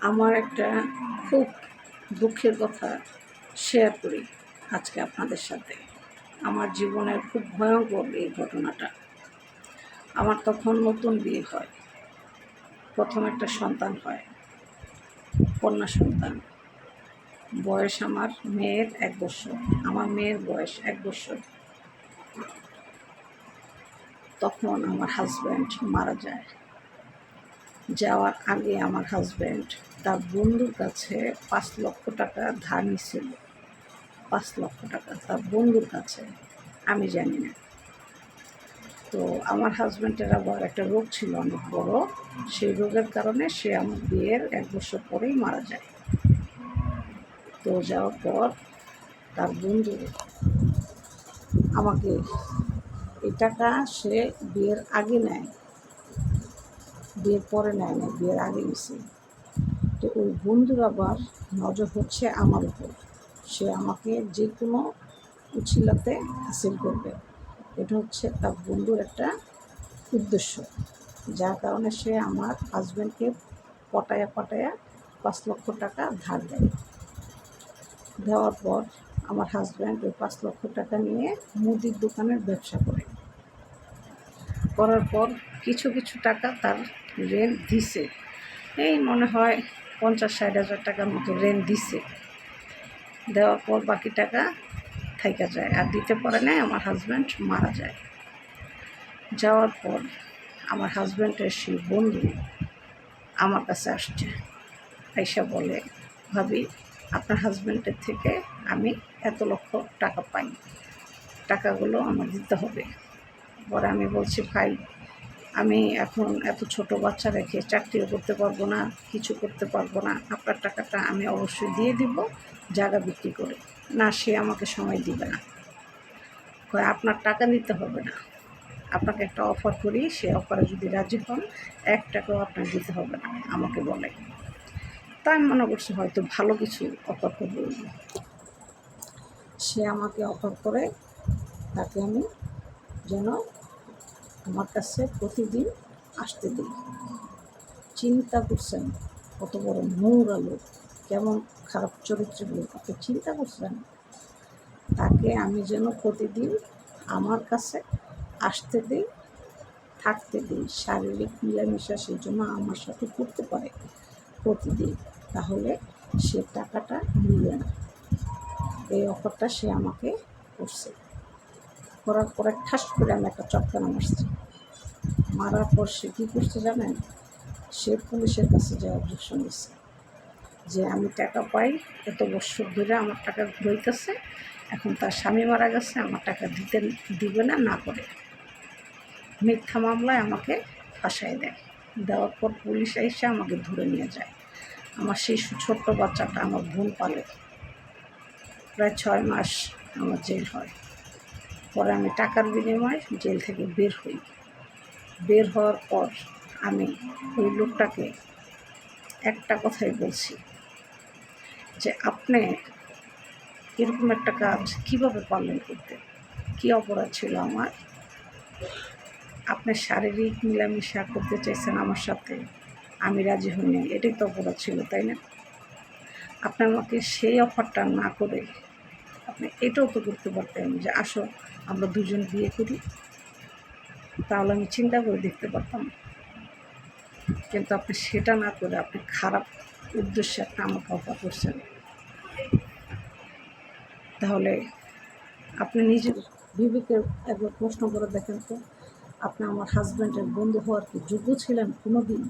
আমার একটা খুব দুঃখের কথা শেয়ার করি আজকে আপনাদের সাথে। আমার জীবনের খুব ভয়ঙ্কর এই ঘটনাটা। আমার তখন নতুন বিয়ে হয়। প্রথম একটা সন্তান হয়। কন্যা সন্তান। বয়স আমার মেয়ের এক বছর। আমার মেয়ের বয়স এক বছর। তখন আমার হাজব্যান্ড মারা যায়। যাওয়ার আগে আমার হাজব্যান্ড তার বন্ধুর কাছে পাঁচ লক্ষ টাকা ধার নিছিল। পাঁচ লক্ষ টাকা তার বন্ধুর কাছে, আমি জানি না। তো আমার হাজব্যান্ডের আবার একটা রোগ ছিল অনেক বড়, সেই রোগের কারণে সে আমার বিয়ের এক বছর পরেই মারা যায়। তো যাওয়ার পর তার বন্ধু আমাকে এই টাকা সে বিয়ের আগে নেয়। বিয়ের পরে নেয় না, বিয়ের আগে নিছে তো ওই বন্ধুর আবার নজর হচ্ছে আমার উপর। সে আমাকে যে কোনো উছিলাতে হাসিল করবে। এটা হচ্ছে তার বন্ধুর একটা উদ্দেশ্য। যার কারণে সে আমার হাজব্যান্ডকে পটায়া পটায়া পাঁচ লক্ষ টাকা ধার দেয়। দেওয়ার পর আমার হাজব্যান্ড ওই পাঁচ লক্ষ টাকা নিয়ে মুদির দোকানের ব্যবসা করে। করার পর কিছু কিছু টাকা তার রেন্ট দিছে। এই মনে হয় পঞ্চাশ ষাট হাজার টাকার মতো রেন্ট দিছে। দেওয়ার পর বাকি টাকা থাইকা যায়। আর দিতে পারে নাই, আমার হাজব্যান্ড মারা যায়। যাওয়ার পর আমার হাজব্যান্ডের সেই বন্ধু আমার কাছে আসছে। আইসা বলে, ভাবি, আপনার হাজব্যান্ডের থেকে আমি এত লক্ষ টাকা পাই। টাকাগুলো আমার দিতে হবে। পরে আমি বলছি, ভাই আমি এখন এত ছোট বাচ্চা রেখে চাকরিও করতে পারব না, কিছু করতে পারব না। আপনার টাকাটা আমি অবশ্যই দিয়ে দিব, জায়গা বিক্রি করে। না, সে আমাকে সময় দিবে না। কয়, আপনার টাকা দিতে হবে না। আপনাকে একটা অফার করি, সে অফারে যদি রাজি হন, এক টাকাও আপনার দিতে হবে না, আমাকে বলে। তাই আমি মনে করছি হয়তো ভালো কিছু অফার করবে। সে আমাকে অফার করে, তাকে আমি যেন আমার কাছে প্রতিদিন আসতে দিই চিন্তা করছেন, কত বড় মৌর আলো কেমন খারাপ চরিত্রের লোক আপনি চিন্তা করছেন? তাকে আমি যেন প্রতিদিন আমার কাছে আসতে দিই, থাকতে দিই, শারীরিক মিলামেশা সেই জন্য আমার সাথে করতে পারে প্রতিদিন, তাহলে সে টাকাটা মিলে না। এই অফারটা সে আমাকে করছে। করার পরে ঠাস করে আমি একটা চটকানা মারছি। মারার পর সে কী করছে জানেন? সে পুলিশের কাছে যে অবজেকশন দিচ্ছে যে আমি টাকা পাই, এত বছর ধরে আমার টাকা ঘুরাইতেছে, এখন তার স্বামী মারা গেছে, আমার টাকা দিতে দিবে না না করে। মিথ্যা মামলায় আমাকে ফাঁসাই দেয়। দেওয়ার পর পুলিশ এসে আমাকে ধরে নিয়ে যায়। আমার সেই ছোট্ট বাচ্চাটা আমার বোন পালে। প্রায় ছয় মাস আমার জেল হয়। পরে আমি টাকার বিনিময়ে জেল থেকে বের হই। বের হওয়ার পর আমি ওই লোকটাকে একটা কথাই বলছি যে, আপনি এরকম একটা কাজ কীভাবে পালন করতে? কী অপরাধ ছিল আমার? আপনি শারীরিক মিলামিশা করতে চাইছেন আমার সাথে, আমি রাজি হইনি, এটাই তো অপরাধ ছিল, তাই না? আপনি আমাকে সেই অফারটা না করে আপনি এটাও তো করতে পারতেন যে, আসো, আমরা দুজন বিয়ে করি। তাহলে আমি চিন্তা করে দেখতে পারতাম কিন্তু আপনি সেটা না করে আপনি খারাপ উদ্দেশ্যে একটা আমাকে অফার করছেন তাহলে আপনি নিজের বিবেকের একবার প্রশ্ন করে দেখেন তো, আপনি আমার হাজব্যান্ডের বন্ধু হওয়ার কি যোগ্য ছিলেন কোনো দিন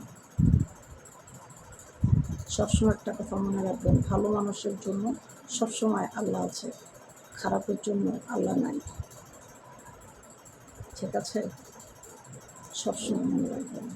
সবসময় একটা কথা মনে রাখবেন, ভালো মানুষের জন্য সবসময় আল্লাহ আছে, খারাপের জন্য আল্লাহ নাই। ঠিক আছে? সবসময় মনে রাখবেন।